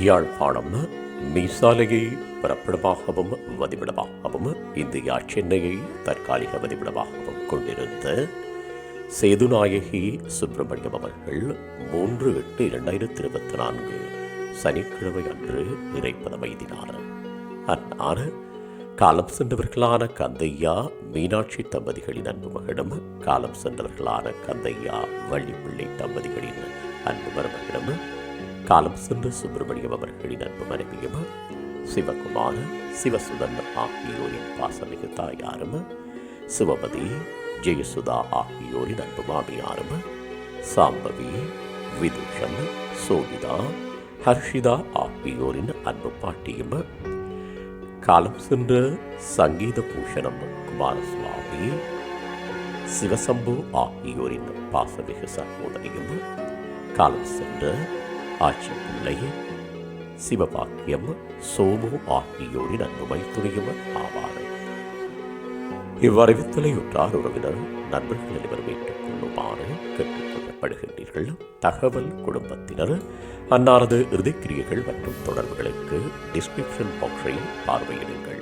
Yazhpanam மீசாலையை பிறப்பிடமாகவும் வதிவிடமாகவும் India சென்னையை தற்காலிக வதிவிடமாகவும் கொண்டிருந்த சேதுநாயகி சுப்பிரமணியம் அவர்கள் மூன்று எட்டு இரண்டாயிரத்தி இருபத்தி நான்கு சனிக்கிழமை அன்று இறைப்பதம் எய்தினார் அன்னார் காலம் சென்றவர்களான கந்தையா மீனாட்சி தம்பதிகளின் அன்பு மகனும் காலம் சென்றவர்களான கந்தையா வள்ளிப்பிள்ளை தம்பதிகளின் அன்பு மருமகனும் காலம் சென்ற சுப்பிரமணியம் அவர்களின் அன்பு மனைவியும் சிவகுமார சிவசுதன் ஆகியோரின் பாசமிகு தாயாரும் சிவபதி ஜெயசுதா ஆகியோரின் அன்பு மாமியாரும் சாம்பவி விதுஷன் சோபிதா ஹர்ஷிதா ஆகியோரின் அன்பு பாட்டியும் காலம் சென்ற சங்கீத பூஷணம் குமாரசுவாமி சிவசம்பு ஆகியோரின் பாசமிகு சகோதரியும் காலம் சென்ற ஆட்சி பிள்ளையே சிவபாக்கியம் சோமு ஆகியோரின் அன்புமை துணையும் ஆவார் இவ்வறிவித்தலையுற்றார் உறவினர் நண்பர்கள் அனைவரும் ஏற்றுக் கொள்ளுமாறு கேட்டுக்கொள்ளப்படுகின்றீர்கள் தகவல் குடும்பத்தினர் அன்னாரது இறுதிக்கிரியைகள் மற்றும் தொடர்புகளுக்கு டிஸ்கிரிப்ஷன் பாக்ஸை பார்வையிடுங்கள்.